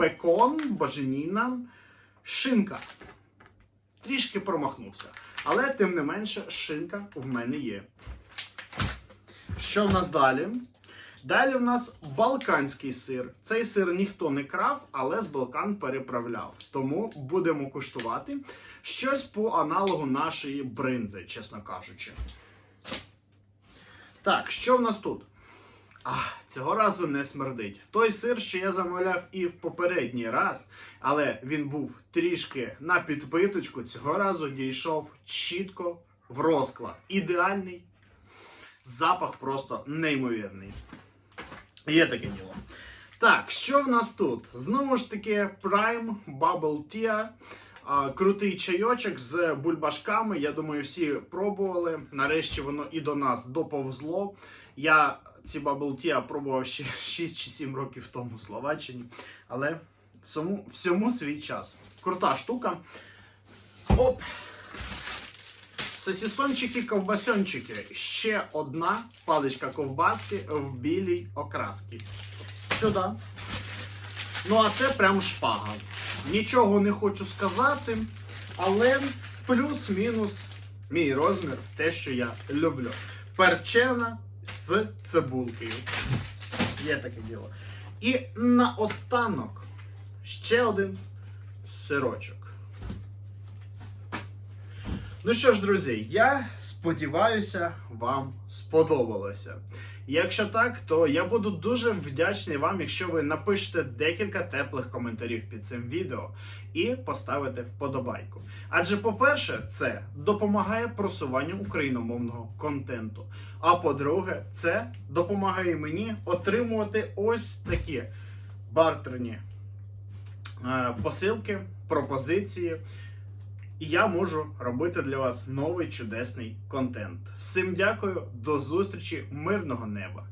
пекон, боженіна, шинка. Трішки промахнувся. Але тим не менше, шинка в мене є. Що в нас далі? Далі в нас балканський сир. Цей сир ніхто не крав, але з Балкан переправляв. Тому будемо куштувати щось по аналогу нашої бринзи, чесно кажучи. Так, що в нас тут? А, цього разу не смердить. Той сир, що я замовляв і в попередній раз, але він був трішки на підпиточку, цього разу дійшов чітко в розклад. Ідеальний запах просто неймовірний. Є таке діло. Так, що в нас тут? Знову ж таки, Prime Bubble Tea. Крутий чайочок з бульбашками. Я думаю, всі пробували. Нарешті воно і до нас доповзло. Я ці Tea пробував ще 6 чи 7 років тому в Словаччині. Але всьому, всьому свій час. Крута штука. Оп! Сосісончики, ковбасончики. Ще одна паличка ковбаски в білій окрасці. Сюди. Ну, а це прям шпага. Нічого не хочу сказати, але плюс-мінус мій розмір, те, що я люблю. Перчена з цибулкою. Є таке діло. І наостанок ще один сирочок. Ну що ж, друзі, я сподіваюся, вам сподобалося. Якщо так, то я буду дуже вдячний вам, якщо ви напишете декілька теплих коментарів під цим відео і поставите вподобайку. Адже, по-перше, це допомагає просуванню україномовного контенту. А по-друге, це допомагає мені отримувати ось такі бартерні е, посилки, пропозиції. І я можу робити для вас новий чудесний контент. Всім дякую, до зустрічі, мирного неба!